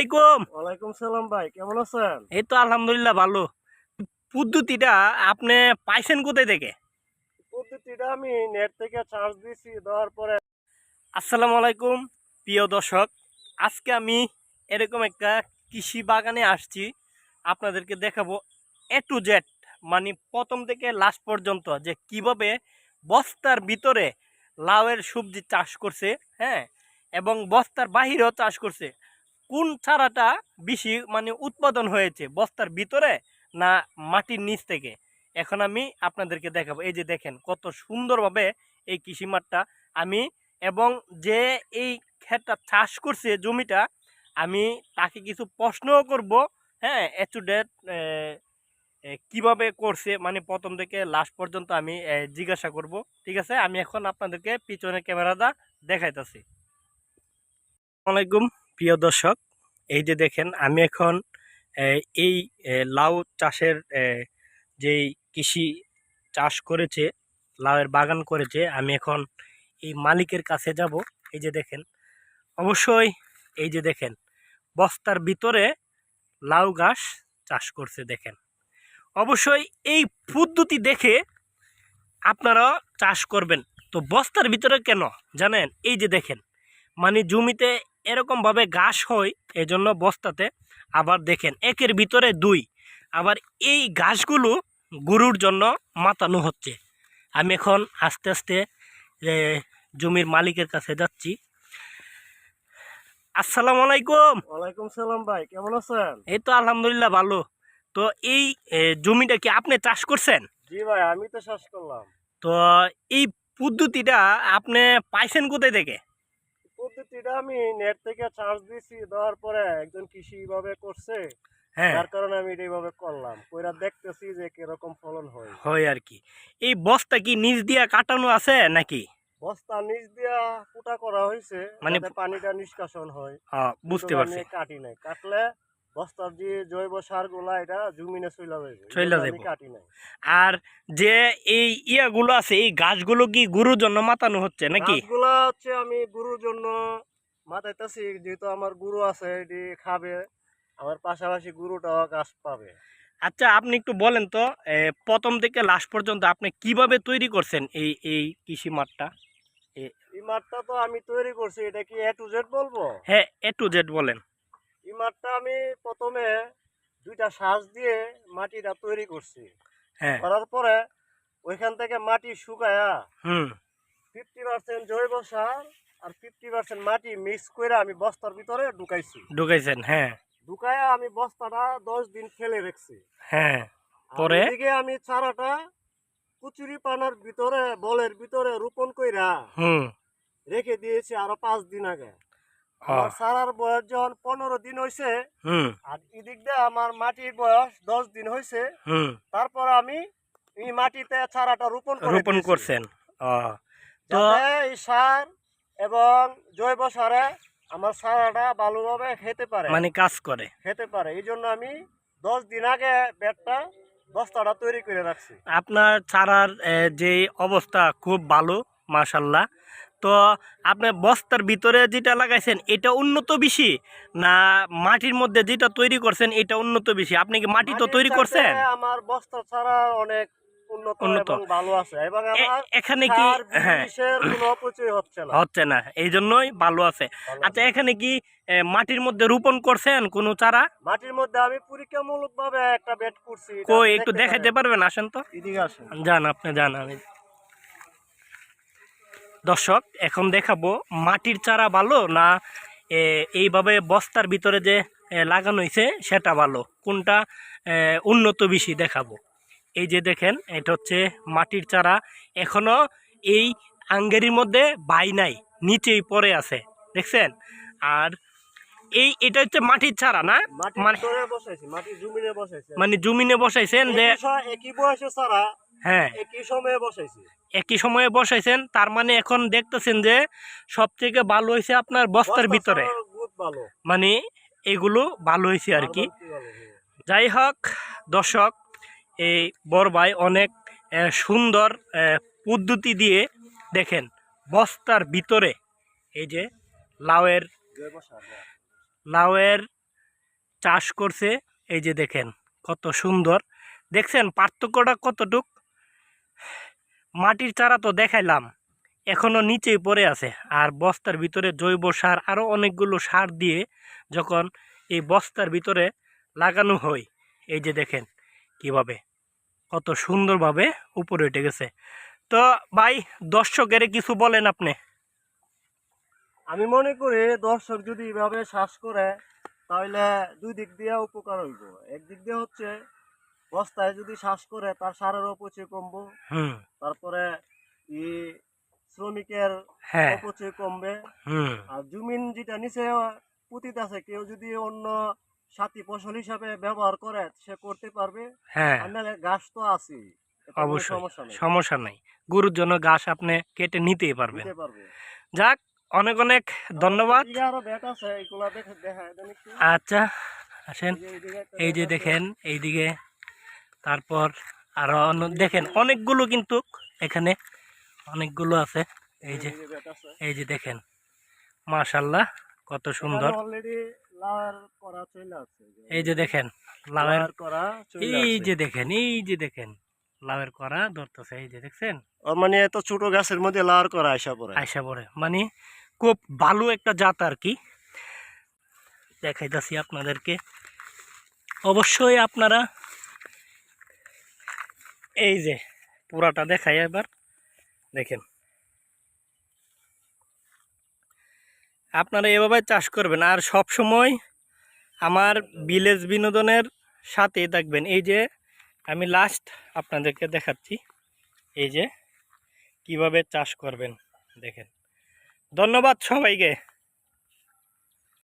আলাইকুম। ওয়ালাইকুম সালাম ভাই কেমন আছেন? এই তো আলহামদুলিল্লাহ ভালো। পদ্ধতিটা আপনি পাইছেন কোথায় থেকে? পদ্ধতিটা আমি নেট থেকে চার্জ দিছি দেওয়ার পরে আসসালামু আলাইকুম প্রিয় দর্শক। আজকে আমি এরকম একটা কৃষি বাগানে আসছি। আপনাদেরকে দেখাবো এ টু জেড মানে প্রথম থেকে লাস্ট পর্যন্ত যে কীভাবে বস্তার ভিতরে লাউয়ের সবজি চাষ করছে হ্যাঁ? এবং বস্তার বাহিরেও চাষ করছে। কোন চারাটা বেশি মানে উৎপাদন হয়েছে? বস্তার ভিতরে না মাটির নিচ থেকে? এখন আমি আপনাদেরকে দেখাবো। এই যে দেখেন, কত সুন্দরভাবে এই কৃষি মাঠটা আমি এবং যে এই ক্ষেতটা চাষ করছে জমিটা, আমি তাকে কিছু প্রশ্নও করব হ্যাঁ এচুডেট কীভাবে করছে? মানে প্রথম থেকে লাস্ট পর্যন্ত আমি জিজ্ঞাসা করব। ঠিক আছে? আমি এখন আপনাদেরকে পিছনে ক্যামেরাটা দেখাইতেছি। আসসালামাইকুম প্রিয় দর্শক, এই যে দেখেন, আমি এখন এই লাউ চাষের যেই কৃষি চাষ করেছে, লাউয়ের বাগান করেছে, আমি এখন এই মালিকের কাছে যাব। এই যে দেখেন, অবশ্যই এই যে দেখেন, বস্তার ভিতরে লাউ গাছ চাষ করছে দেখেন। অবশ্যই এই পদ্ধতি দেখে আপনারা চাষ করবেন। তো বস্তার ভিতরে কেন? জানেন? এই যে দেখেন মানে জমিতে এরকমভাবে ঘাস হয় এজন্য বস্তাতে। আবার দেখেন একের ভিতরে দুই। আবার এই ঘাসগুলো গরুর জন্য মাতানো হচ্ছে। আমি এখন আস্তে আস্তে জমির মালিকের কাছে যাচ্ছি। আসসালামু আলাইকুম। ওয়ালাইকুম সালাম ভাই কেমন আছেন? এই তো আলহামদুলিল্লাহ ভালো। তো এই জমিটা কি আপনি চাষ করছেন? জি ভাই আমি তো চাষ করলাম। তো এই পদ্ধতিটা আপনি পাইছেন কোথায় থেকে? পদ্ধতিটা আমি নেট থেকে চার্জ দিছি দেওয়ার পরে একজন কৃষি ভাবে করছে হ্যাঁ। যার কারণে আমি এটা এইভাবে করলাম। কইরা দেখতেছি যে কীরকম ফলন হয়। হয় আর কি। এই বস্তা কি নিচ দিয়া কাটানো আছে নাকি? বস্তা নিচ দিয়া ফুটা করা হয়েছে মানে পানিটা নিষ্কাশন হয়। হ্যাঁ, বুঝতে পারছি। কাটি নাই। কাটলে বস্তার যে জৈব এটা জমিনে চইলা যাবে চইলা কাটি নাই। আর যে এই ইয়াগুলো আছে এই গাছগুলো কি গরুর জন্য মাতানো হচ্ছে নাকি? গাছগুলা হচ্ছে আমি গুরুর জন্য যেহেতু আমার গুরু আছে এটি খাবে। আমার পাশাপাশি গুরুটাও গাছ পাবে। আচ্ছা আপনি একটু বলেন তো প্রথম থেকে লাস্ট পর্যন্ত আপনি কীভাবে তৈরি করছেন এই এই কৃষি মাঠটা? এই মাঠটা তো আমি তৈরি করছি এটা কি এ টু জেড বলব? হ্যাঁ এ টু জেড বলেন। এই মাঠটা আমি প্রথমে দুইটা শ্বাস দিয়ে মাটিটা তৈরি করছি। হ্যাঁ। করার পরে ওইখান থেকে মাটি শুকায়া হুম। ফিফটি পার্সেন্ট জৈব সার আর ফিফটি পার্সেন্ট মাটি মিক্স করে আমি বস্তার ভিতরে ঢুকাইছি। ঢুকাইছেন হ্যাঁ। ঢুকায়া আমি বস্তাটা দশ দিন ফেলে রেখছি। হ্যাঁ পরে? ওইদিকে আমি চারাটা কুচুরি পানার ভিতরে বলের ভিতরে রোপণ কইরা হুম। রেখে দিয়েছি আরও পাঁচ দিন আগে। আমার চারার বয়স যখন পনেরো দিন হয়েছে হুম। আর এদিক দিয়ে আমার মাটির বয়স দশ দিন হয়েছে হুম। তারপর আমি এই মাটিতে চারাটা রোপণ রোপণ করছেন। তো এই সার এবং জৈব সারে আমার চারাটা ভালোভাবে খেতে পারে। মানে কাজ করে। খেতে পারে। এই জন্য আমি দশ দিন আগে বেডটা বস্তাটা তৈরি করে রাখছি। আপনার চারার যে অবস্থা খুব ভালো মাশাল্লাহ। তো আপনি বস্তার ভিতরে যেটা লাগাইছেন এটা উন্নত বেশি? না মাটির মধ্যে যেটা তৈরি করছেন এটা উন্নত বেশি? আপনি কি মাটি তো তৈরি করছেন? আমার বস্তা ছাড়া অনেক উন্নত। ভালো আছে। এবং এখানে কি হচ্ছে না। এই জন্যই ভালো আছে। আচ্ছা এখানে কি মাটির মধ্যে রোপণ করছেন কোনো চারা? মাটির মধ্যে আমি পরীক্ষামূলক ভাবে একটা বেড করছি। কই একটু দেখতে পারবেন? আসেন তো। এদিকে আসেন। যান আপনি যান আমি দর্শক এখন দেখাবো মাটির চারা ভালো না এইভাবে বস্তার ভিতরে যে লাগানো হয়েছে সেটা ভালো কোনটা উন্নত বেশি দেখাবো। এই যে দেখেন এটা হচ্ছে মাটির চারা। এখনও এই আঙ্গেরির মধ্যে বাই নাই নিচেই পড়ে আছে দেখছেন? আর এই এটা হচ্ছে মাটির চারা না? মানে জমিনে মানে জমিনে বসাইছেন যে একই বয়সে ছাড়া হ্যাঁ। একই সময়ে বসাইছি। একই সময়ে বসাইছেন তার মানে এখন দেখতেছেন যে সব থেকে ভালো হয়েছে আপনার বস্তার ভিতরে। মানে এগুলো ভালো হয়েছে আর কি। যাই হোক দর্শক এই বড় ভাই অনেক সুন্দর পদ্ধতি দিয়ে দেখেন বস্তার ভিতরে এই যে লাউয়ের। লাউয়ের চাষ করছে এই যে দেখেন কত সুন্দর। দেখছেন পার্থক্যটা কতটুক? মাটির চারা তো দেখাইলাম, এখনও নিচেই পড়ে আছে। আর বস্তার ভিতরে জৈব সার আরও অনেকগুলো সার দিয়ে যখন এই বস্তার ভিতরে লাগানো হয়, এই যে দেখেন কীভাবে, কত সুন্দরভাবে উপরে উঠে গেছে। তো ভাই, দর্শকের কিছু বলেন আপনি। আমি মনে করি দর্শক যদি এভাবে শ্বাস করে, তাহলে দুই দিক দিয়ে উপকার হইব। একদিক দিয়ে হচ্ছে বস্তায় যদি শ্বাস করে তার সারের অপচয় কমবো। তারপরে ই শ্রমিকের হ্যাঁ। অপচয় কমবে। আর জমিন যেটা নিচে পুঁতিত আছে কেউ যদি অন্য সাথী ফসল হিসাবে ব্যবহার করে সে করতে পারবে। হ্যাঁ। গাছ তো আছে অবশ্যই। সমস্যা নাই। গরুর জন্য ঘাস আপনি কেটে নিতেই পারবেন। পারবে। যাক অনেক অনেক ধন্যবাদ। এদিকে আরও ব্যাট আছে এগুলা দেখে দেখায় আচ্ছা আসেন। এই যে। দেখেন এইদিকে তারপর আরও অন্য- দেখেন অনেকগুলো কিন্তু এখানে অনেকগুলো আছে। এই যে। এই যে দেখেন মাশাল্লাহ কত সুন্দর। এই যে দেখেন লাউয়ের লাউয়ের করা এই যে দেখেন এই যে দেখেন লাউয়ের করা ধরতেছে এই যে দেখছেন? মানে এত ছোট গাছের মধ্যে লাউয়ের করা আসা পড়ে। আয়সা পড়ে মানে খুব ভালো একটা জাত আর কি। দেখাইতেছি আপনাদেরকে। অবশ্যই আপনারা এই যে, পুরাটা দেখাই এবার। দেখেন। আপনারা এভাবে চাষ করবেন, আর সব সময় আমার ভিলেজ বিনোদনের সাথে থাকবেন। এই যে, আমি লাস্ট আপনাদেরকে দেখাচ্ছি। এই যে, কীভাবে চাষ করবেন, দেখেন। ধন্যবাদ সবাইকে।